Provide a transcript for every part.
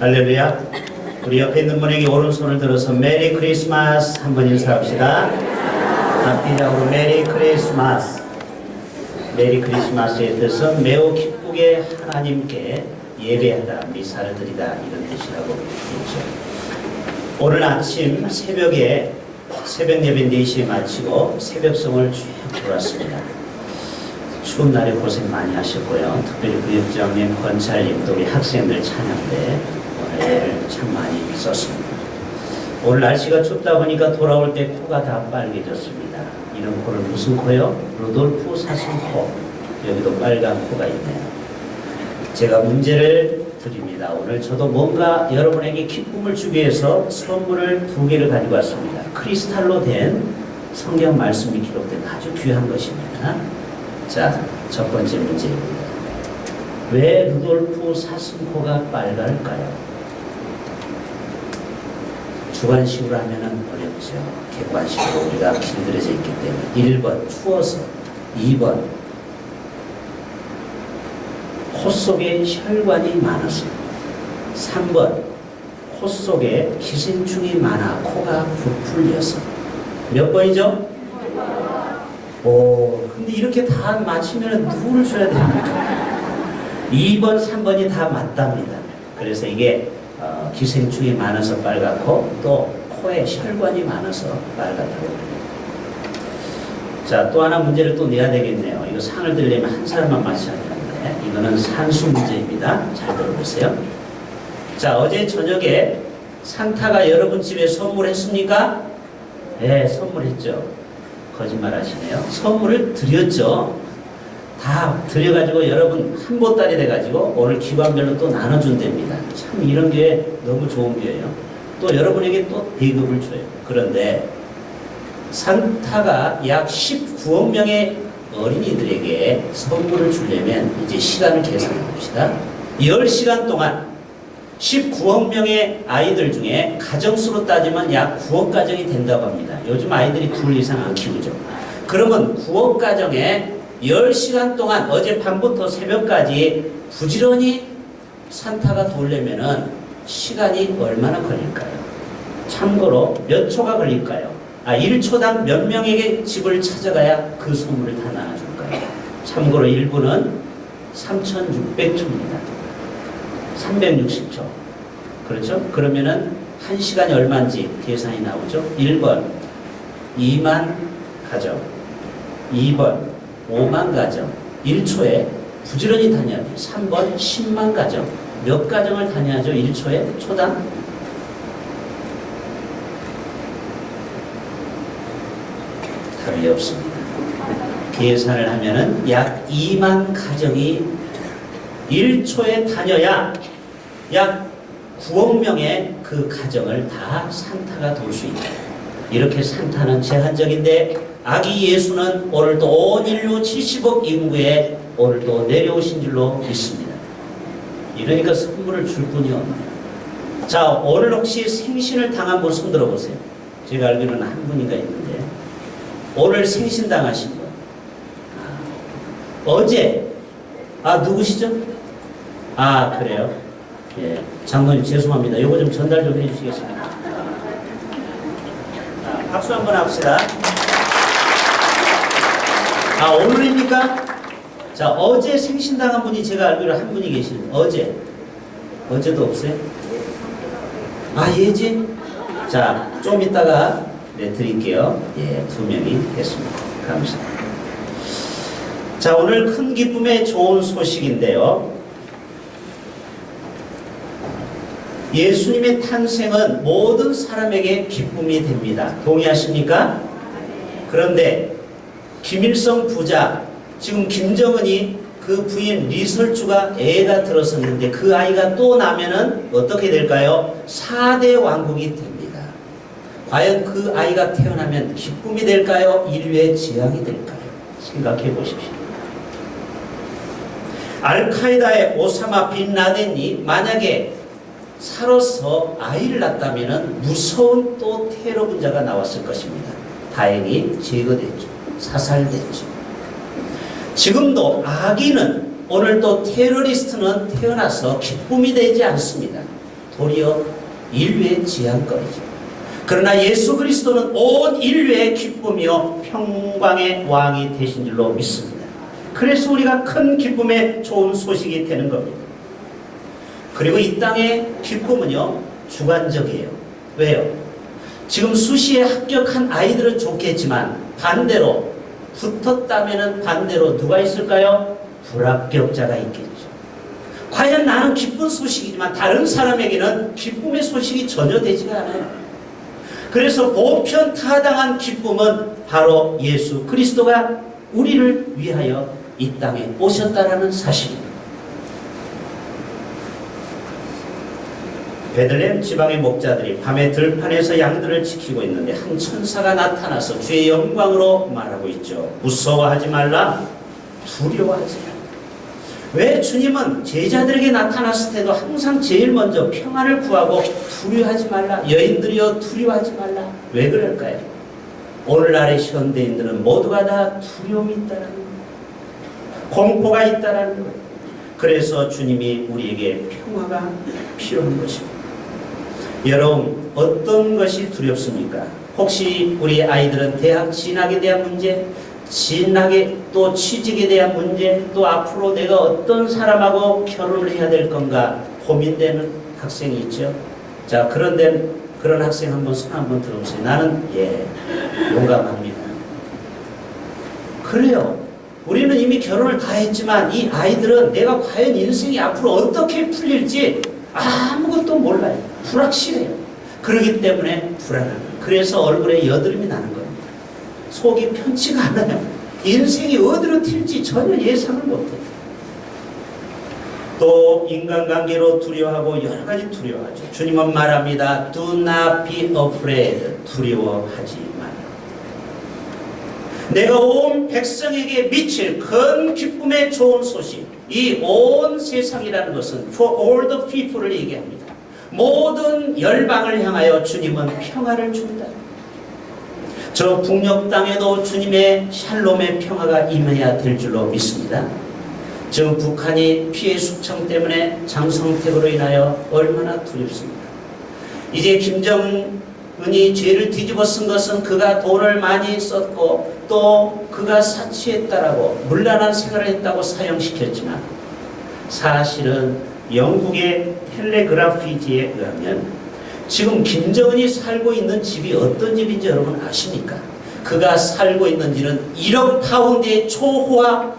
할렐루야. 우리 옆에 있는 분에게 오른손을 들어서 메리 크리스마스 한 번 인사합시다. 앞뒤적으로 메리 크리스마스. 메리 크리스마스의 뜻은 매우 기쁘게 하나님께 예배하다, 미사를 드리다 이런 뜻이라고 했죠. 오늘 아침 새벽에 새벽 예배 4시에 마치고 새벽성을 쭉 돌았습니다. 추운 날에 고생 많이 하셨고요. 특별히 구역장님, 권찰님, 또 우리 학생들 찬양대 애를 참 많이 썼습니다. 오늘 날씨가 춥다 보니까 돌아올 때 코가 다 빨개졌습니다. 이런 코를 무슨 코요? 루돌프 사슴코. 여기도 빨간 코가 있네요. 제가 문제를 드립니다. 오늘 저도 뭔가 여러분에게 기쁨을 주기 위해서 선물을 두 개를 가지고 왔습니다. 크리스탈로 된 성경 말씀이 기록된 아주 귀한 것입니다. 자, 첫 번째 문제입니다. 왜 루돌프 사슴코가 빨갈까요? 주관식으로 하면은 어렵죠. 객관식으로 우리가 길들여져 있기 때문에 1번 추워서 2번 코 속에 혈관이 많아서 3번 코 속에 기생충이 많아 코가 부풀려서 몇 번이죠? 오, 근데 이렇게 다 맞히면 누구를 줘야 됩니까? 2번, 3번이 다 맞답니다. 그래서 이게 어, 기생충이 많아서 빨갛고 또 코에 혈관이 많아서 빨갛다고. 자, 또 하나 문제를 또 내야 되겠네요. 이거 상을 들려면 한 사람만 맞춰야 되는데 이거는 산수 문제입니다. 잘 들어보세요. 자, 어제 저녁에 산타가 여러분 집에 선물했습니까? 네, 선물했죠. 거짓말 하시네요. 선물을 드렸죠. 다 드려가지고 여러분 한 보따리 돼가지고 오늘 기관별로 또 나눠준답니다. 참 이런 게 너무 좋은 거예요. 또 여러분에게 또 배급을 줘요. 그런데 산타가 약 19억 명의 어린이들에게 선물을 주려면 이제 시간을 계산해 봅시다. 10시간 동안 19억 명의 아이들 중에 가정수로 따지면 약 9억 가정이 된다고 합니다. 요즘 아이들이 둘 이상 안 키우죠. 그러면 9억 가정에 10시간 동안 어젯밤부터 새벽까지 부지런히 산타가 돌려면은 시간이 얼마나 걸릴까요? 참고로 몇 초가 걸릴까요? 아, 1초당 몇 명에게 집을 찾아가야 그 선물을 다 나눠줄까요? 참고로 1분은 3,600초입니다. 360초. 그렇죠? 그러면은 1시간이 얼마인지 계산이 나오죠? 1번 2만 가정 2번 5만 가정 1초에 부지런히 다녀야 돼요. 3번 10만 가정 몇 가정을 다녀야죠? 1초에 초당 답이 없습니다. 계산을 하면은 약 2만 가정이 1초에 다녀야 약 9억 명의 그 가정을 다 산타가 돌 수 있다. 이렇게 산타는 제한적인데 아기 예수는 오늘도 온 인류 70억 인구에 오늘도 내려오신 줄로 믿습니다. 이러니까 선물을 줄 분이 없네요. 자, 오늘 혹시 생신을 당한 분손 들어보세요. 제가 알기로는 한 분인가 있는데 오늘 생신 당하신 분. 아, 어제 아 누구시죠? 아 그래요? 예, 장로님 죄송합니다. 이거 좀 전달 좀 해주시겠습니까? 아, 박수 한번 합시다. 아 오늘입니까? 자 어제 생신당한 분이 제가 알기로 한 분이 계시는 어제 어제도 없어요? 아 예지? 자좀 이따가 네 드릴게요. 예 두 명이 됐습니다. 감사합니다. 자 오늘 큰 기쁨의 좋은 소식인데요. 예수님의 탄생은 모든 사람에게 기쁨이 됩니다. 동의하십니까? 그런데 김일성 부자, 지금 김정은이 그 부인 리설주가 애가 들었었는데 그 아이가 또 나면은 어떻게 될까요? 4대 왕국이 됩니다. 과연 그 아이가 태어나면 기쁨이 될까요? 인류의 재앙이 될까요? 생각해 보십시오. 알카에다의 오사마 빈 라덴이 만약에 살아서 아이를 낳았다면 무서운 또 테러 분자가 나왔을 것입니다. 다행히 제거됐죠. 사살됐죠. 지금도 아기는 오늘 또 테러리스트는 태어나서 기쁨이 되지 않습니다. 도리어 인류의 지향거리죠. 그러나 예수 그리스도는 온 인류의 기쁨이요 평강의 왕이 되신 줄로 믿습니다. 그래서 우리가 큰 기쁨의 좋은 소식이 되는 겁니다. 그리고 이 땅의 기쁨은요 주관적이에요. 왜요? 지금 수시에 합격한 아이들은 좋겠지만 반대로 붙었다면은 반대로 누가 있을까요? 불합격자가 있겠죠. 과연 나는 기쁜 소식이지만 다른 사람에게는 기쁨의 소식이 전혀 되지가 않아요. 그래서 보편 타당한 기쁨은 바로 예수 그리스도가 우리를 위하여 이 땅에 오셨다라는 사실입니다. 베들레헴 지방의 목자들이 밤에 들판에서 양들을 지키고 있는데 한 천사가 나타나서 주의 영광으로 말하고 있죠. 무서워하지 말라, 두려워하지 말라. 왜 주님은 제자들에게 나타났을 때도 항상 제일 먼저 평안을 구하고 두려워하지 말라, 여인들이여 두려워하지 말라. 왜 그럴까요? 오늘날의 현대인들은 모두가 다 두려움이 있다는 거예요. 공포가 있다는 거예요. 그래서 주님이 우리에게 평화가 필요한 것입니다. 여러분 어떤 것이 두렵습니까? 혹시 우리 아이들은 대학 진학에 대한 문제, 진학에 또 취직에 대한 문제, 또 앞으로 내가 어떤 사람하고 결혼을 해야 될 건가 고민되는 학생이 있죠. 자 그런데 그런 학생 한번 손 한번 들어보세요. 나는 예 용감합니다. 그래요. 우리는 이미 결혼을 다 했지만 이 아이들은 내가 과연 인생이 앞으로 어떻게 풀릴지 아무것도 몰라요. 불확실해요. 그러기 때문에 불안합니다. 그래서 얼굴에 여드름이 나는 겁니다. 속이 편치가 않아요. 인생이 어디로 튈지 전혀 예상을 못해요. 또 인간관계로 두려워하고 여러 가지 두려워하죠. 주님은 말합니다. Do not be afraid. 두려워하지 마라. 내가 온 백성에게 미칠 큰 기쁨의 좋은 소식. 이 온 세상이라는 것은 for all the people을 얘기합니다. 모든 열방을 향하여 주님은 평화를 준다. 저 북녘 땅에도 주님의 샬롬의 평화가 임해야 될 줄로 믿습니다. 지금 북한이 피해 숙청 때문에 장성택으로 인하여 얼마나 두렵습니까? 이제 김정은이 죄를 뒤집어 쓴 것은 그가 돈을 많이 썼고 또 그가 사치했다라고 물란한 생활을 했다고 사형시켰지만 사실은 영국의 텔레그라피지에 의하면 지금 김정은이 살고 있는 집이 어떤 집인지 여러분 아십니까? 그가 살고 있는 집은 1억 파운드의 초호화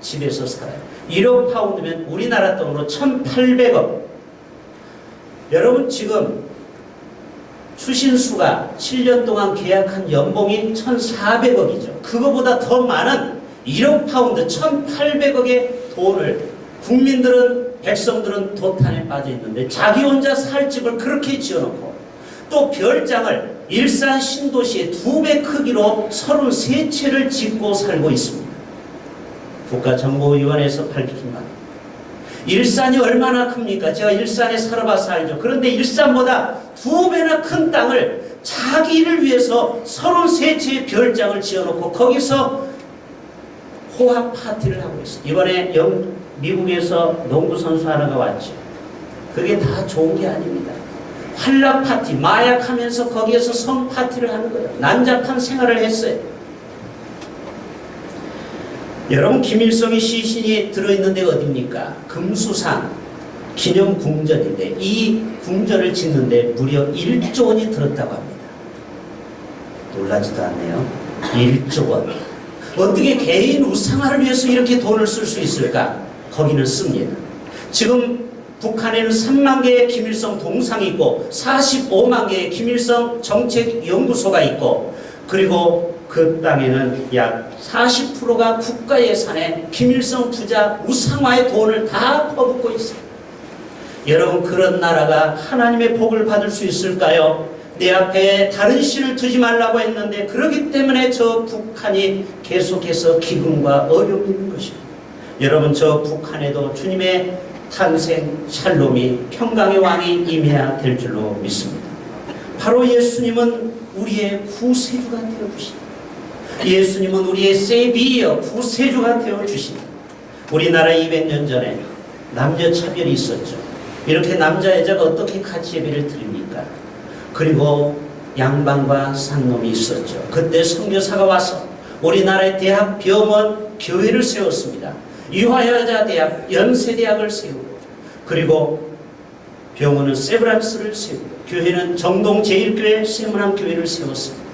집에서 살아요. 1억 파운드면 우리나라 돈으로 1,800억. 여러분 지금 추신수가 7년 동안 계약한 연봉이 1,400억이죠. 그거보다 더 많은 1억 파운드 1,800억의 돈을 국민들은 백성들은 도탄에 빠져 있는데 자기 혼자 살 집을 그렇게 지어놓고 또 별장을 일산 신도시의 두 배 크기로 33채를 짓고 살고 있습니다. 국가정보위원회에서 밝힌 바. 일산이 얼마나 큽니까? 제가 일산에 살아봐서 알죠. 그런데 일산보다 두 배나 큰 땅을 자기를 위해서 33채의 별장을 지어놓고 거기서 호합 파티를 하고 있어요. 이번에 영, 미국에서 농구 선수 하나가 왔죠. 그게 다 좋은 게 아닙니다. 환락 파티, 마약하면서 거기에서 성 파티를 하는 거예요. 난잡한 생활을 했어요. 여러분 김일성의 시신이 들어있는 데가 어딥니까? 금수산 기념 궁전인데 이 궁전을 짓는데 무려 1조 원이 들었다고 합니다. 놀라지도 않네요. 1조 원. 어떻게 개인 우상화를 위해서 이렇게 돈을 쓸 수 있을까? 거기는 씁니다. 지금 북한에는 3만 개의 김일성 동상이 있고 45만 개의 김일성 정책연구소가 있고 그리고 그 땅에는 약 40%가 국가 예산에 김일성 부자 우상화의 돈을 다 퍼붓고 있어요. 여러분 그런 나라가 하나님의 복을 받을 수 있을까요? 내 앞에 다른 신을 두지 말라고 했는데 그러기 때문에 저 북한이 계속해서 기근과 어려움이 있는 것입니다. 여러분 저 북한에도 주님의 탄생 샬롬이 평강의 왕이 임해야 될 줄로 믿습니다. 바로 예수님은 우리의 구세주가 되어 주십니다. 예수님은 우리의 세비어 구세주가 되어 주십니다. 우리나라 200년 전에 남녀 차별이 있었죠. 이렇게 남자 여자가 어떻게 같이 예배를 드립니까? 그리고 양반과 상놈이 있었죠. 그때 선교사가 와서 우리나라의 대학, 병원, 교회를 세웠습니다. 유화여자대학, 연세대학을 세우고 그리고 병원은 세브란스를 세우고 교회는 정동 제1교회 세문암 교회를 세웠습니다.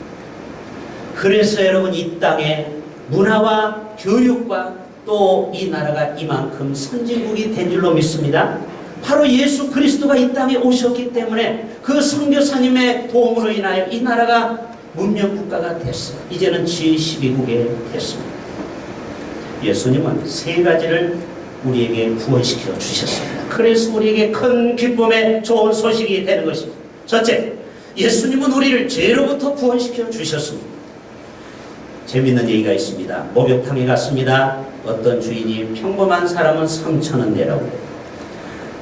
그래서 여러분 이 땅에 문화와 교육과 또 이 나라가 이만큼 선진국이 된 줄로 믿습니다. 바로 예수 그리스도가 이 땅에 오셨기 때문에 그 선교사님의 도움으로 인하여 이 나라가 문명 국가가 됐어요. 이제는 G12국에 됐습니다. 예수님은 세 가지를 우리에게 구원시켜 주셨습니다. 그래서 우리에게 큰 기쁨의 좋은 소식이 되는 것입니다. 첫째, 예수님은 우리를 죄로부터 구원시켜 주셨습니다. 재밌는 얘기가 있습니다. 목욕탕에 갔습니다. 어떤 주인이 평범한 사람은 3천원 내라고 그래요.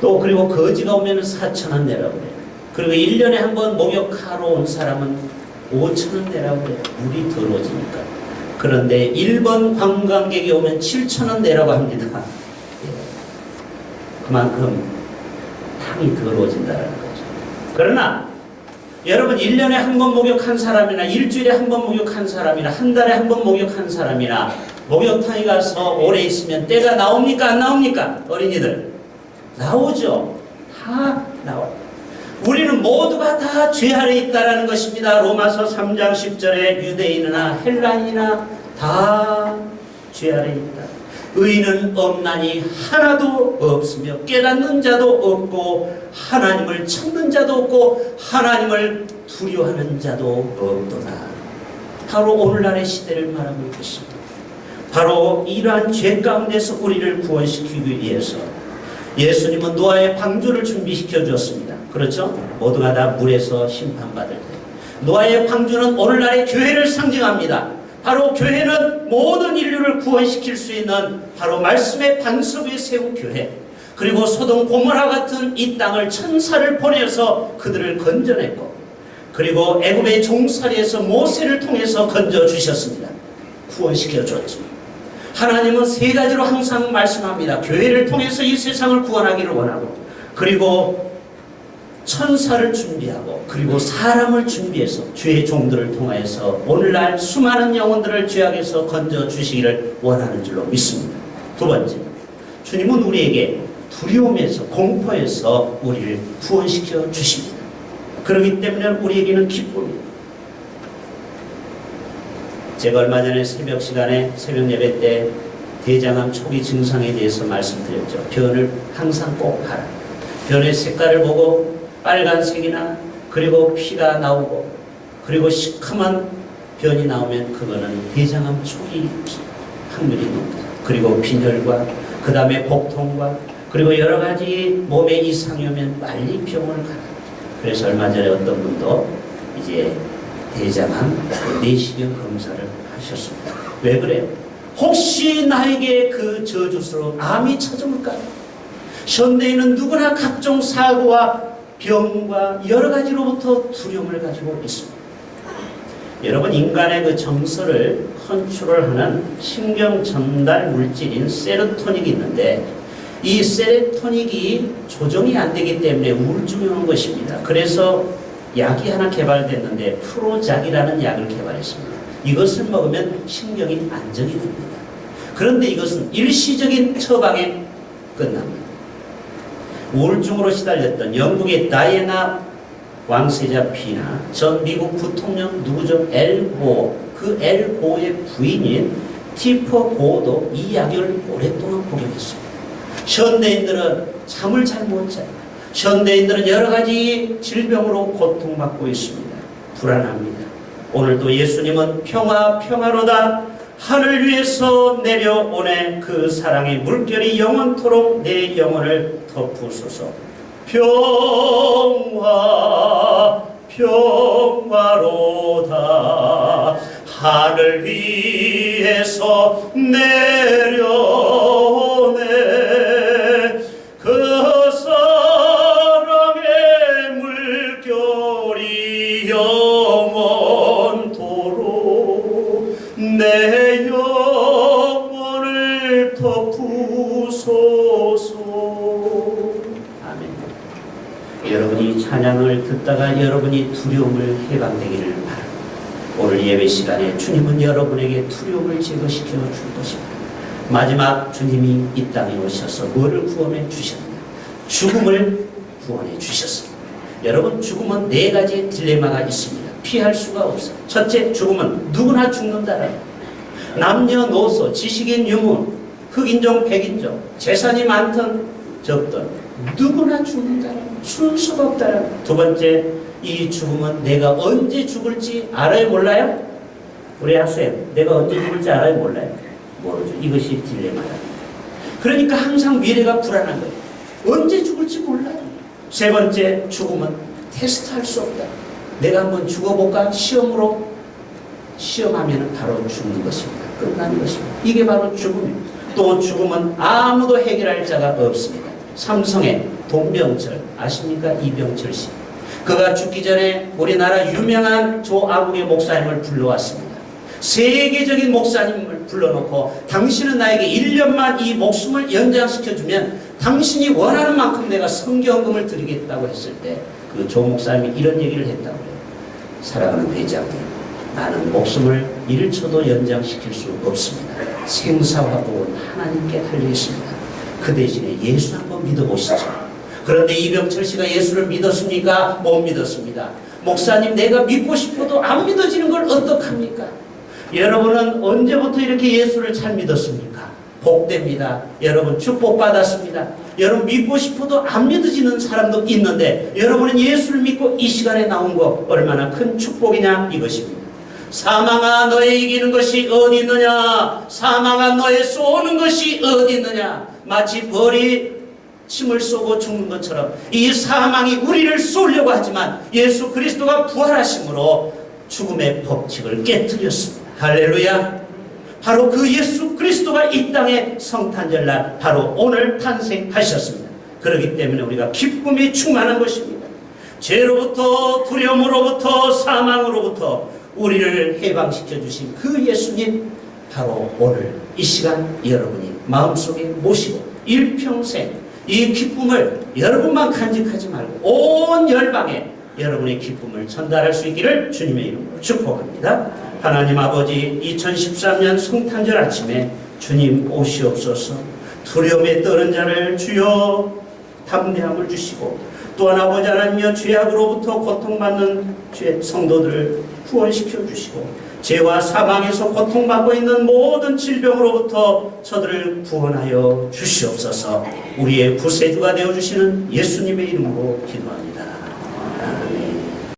또 그리고 거지가 오면 4천원 내라고 그래요. 그리고 1년에 한 번 목욕하러 온 사람은 5천원 내라고 그래요. 물이 더러워지니까. 그런데 일본 관광객이 오면 7천원 내라고 합니다. 예. 그만큼 탕이 더러워진다는 거죠. 그러나 여러분 1년에 한 번 목욕한 사람이나 일주일에 한 번 목욕한 사람이나 한 달에 한 번 목욕한 사람이나 목욕탕에 가서 오래 있으면 때가 나옵니까 안 나옵니까? 어린이들 나오죠. 다 나와요. 우리는 모두가 다 죄 아래 있다라는 것입니다. 로마서 3장 10절에 유대인이나 헬라인이나 다 죄 아래 있다. 의인은 없나니 하나도 없으며 깨닫는 자도 없고 하나님을 찾는 자도 없고 하나님을 두려워하는 자도 없도다. 바로 오늘날의 시대를 말하고 있습니다. 바로 이러한 죄 가운데서 우리를 구원시키기 위해서 예수님은 노아의 방주를 준비시켜 주었습니다. 그렇죠? 모두가 다 물에서 심판받을 때. 노아의 방주는 오늘날의 교회를 상징합니다. 바로 교회는 모든 인류를 구원시킬 수 있는 바로 말씀의 반석 위에 세운 교회. 그리고 소돔 고모라 같은 이 땅을 천사를 보내서 그들을 건져냈고 그리고 애굽의 종살이에서 모세를 통해서 건져 주셨습니다. 구원시켜 줬죠. 하나님은 세 가지로 항상 말씀합니다. 교회를 통해서 이 세상을 구원하기를 원하고 그리고 천사를 준비하고 그리고 사람을 준비해서 주의 종들을 통하여서 오늘날 수많은 영혼들을 죄악에서 건져 주시기를 원하는 줄로 믿습니다. 두 번째, 주님은 우리에게 두려움에서 공포에서 우리를 구원시켜 주십니다. 그렇기 때문에 우리에게는 기쁨입니다. 제가 얼마 전에 새벽 시간에 새벽 예배 때 대장암 초기 증상에 대해서 말씀드렸죠. 변을 항상 꼭 봐라. 변의 색깔을 보고 빨간색이나 그리고 피가 나오고 그리고 시커먼 변이 나오면 그거는 대장암 초기 확률이 높다. 그리고 빈혈과 그 다음에 복통과 그리고 여러 가지 몸에 이상이 오면 빨리 병원을 가라. 그래서 얼마 전에 어떤 분도 이제 대장암 내시경 검사를 하셨습니다. 왜 그래요? 혹시 나에게 그 저주스러운 암이 찾아올까요? 현대인은 누구나 각종 사고와 병과 여러 가지로부터 두려움을 가지고 있습니다. 여러분 인간의 그 정서를 컨트롤하는 신경 전달 물질인 세로토닉이 있는데 이 세로토닉이 조정이 안 되기 때문에 우울증이 오는 것입니다. 그래서 약이 하나 개발됐는데 프로작이라는 약을 개발했습니다. 이것을 먹으면 신경이 안정이 됩니다. 그런데 이것은 일시적인 처방에 끝납니다. 우울증으로 시달렸던 영국의 다이애나 왕세자 피나 전 미국 부통령 누구죠? 엘보 그 엘보의 부인인 티퍼 고도 이 약을 오랫동안 복용했습니다. 현대인들은 잠을 잘 못 자요. 현대인들은 여러 가지 질병으로 고통받고 있습니다. 불안합니다. 오늘도 예수님은 평화 평화로다 하늘 위에서 내려오네 그 사랑의 물결이 영원토록 내 영혼을 덮으소서. 평화 평화로다. 하늘 위에서 내려 여러분이 두려움을 해방되기를 바랍니다. 오늘 예배 시간에 주님은 여러분에게 두려움을 제거시켜 줄 것입니다. 마지막 주님이 이 땅에 오셔서 뭐를 구원해 주셨느냐? 죽음을 구원해 주셨습니다. 여러분 죽음은 네 가지의 딜레마가 있습니다. 피할 수가 없어요. 첫째 죽음은 누구나 죽는다라는 남녀노소, 지식인 유문, 흑인종, 백인종, 재산이 많든 적든 누구나 죽는다라는 순서가 없다라는 두 번째 이 죽음은 내가 언제 죽을지 알아요 몰라요? 우리 학생 내가 언제 죽을지 알아요 몰라요? 모르죠. 이것이 딜레마다. 그러니까 항상 미래가 불안한 거예요. 언제 죽을지 몰라요. 세 번째 죽음은 테스트할 수 없다. 내가 한번 죽어볼까 시험으로 시험하면 바로 죽는 것입니다. 끝나는 것입니다. 이게 바로 죽음입니다. 또 죽음은 아무도 해결할 자가 없습니다. 삼성의 돈병철 아십니까? 이병철 씨. 그가 죽기 전에 우리나라 유명한 조아국의 목사님을 불러왔습니다. 세계적인 목사님을 불러놓고 당신은 나에게 1년만 이 목숨을 연장시켜주면 당신이 원하는 만큼 내가 성경금을 드리겠다고 했을 때 그 조 목사님이 이런 얘기를 했다고 해요. 사랑하는 회장님, 나는 목숨을 1초도 연장시킬 수 없습니다. 생사화복은 하나님께 달려 있습니다. 그 대신에 예수 한번 믿어보시죠. 그런데 이병철 씨가 예수를 믿었습니까? 못 믿었습니다. 목사님, 내가 믿고 싶어도 안 믿어지는 걸 어떡합니까? 여러분은 언제부터 이렇게 예수를 잘 믿었습니까? 복됩니다. 여러분 축복받았습니다. 여러분 믿고 싶어도 안 믿어지는 사람도 있는데 여러분은 예수를 믿고 이 시간에 나온 거 얼마나 큰 축복이냐 이것입니다. 사망아 너의 이기는 것이 어디 있느냐 사망아 너의 쏘는 것이 어디 있느냐 마치 벌이 침을 쏘고 죽는 것처럼 이 사망이 우리를 쏘려고 하지만 예수 그리스도가 부활하심으로 죽음의 법칙을 깨뜨렸습니다. 할렐루야. 바로 그 예수 그리스도가 이 땅에 성탄절날 바로 오늘 탄생하셨습니다. 그렇기 때문에 우리가 기쁨이 충만한 것입니다. 죄로부터 두려움으로부터 사망으로부터 우리를 해방시켜 주신 그 예수님 바로 오늘 이 시간 여러분이 마음속에 모시고 일평생 이 기쁨을 여러분만 간직하지 말고 온 열방에 여러분의 기쁨을 전달할 수 있기를 주님의 이름으로 축복합니다. 하나님 아버지 2013년 성탄절 아침에 주님 오시옵소서 두려움에 떠는 자를 주여 담대함을 주시고 또한 아버지 하나님여 죄악으로부터 고통받는 죄 성도들을 구원시켜 주시고 죄와 사망에서 고통받고 있는 모든 질병으로부터 저들을 구원하여 주시옵소서 우리의 구세주가 되어 주시는 예수님의 이름으로 기도합니다.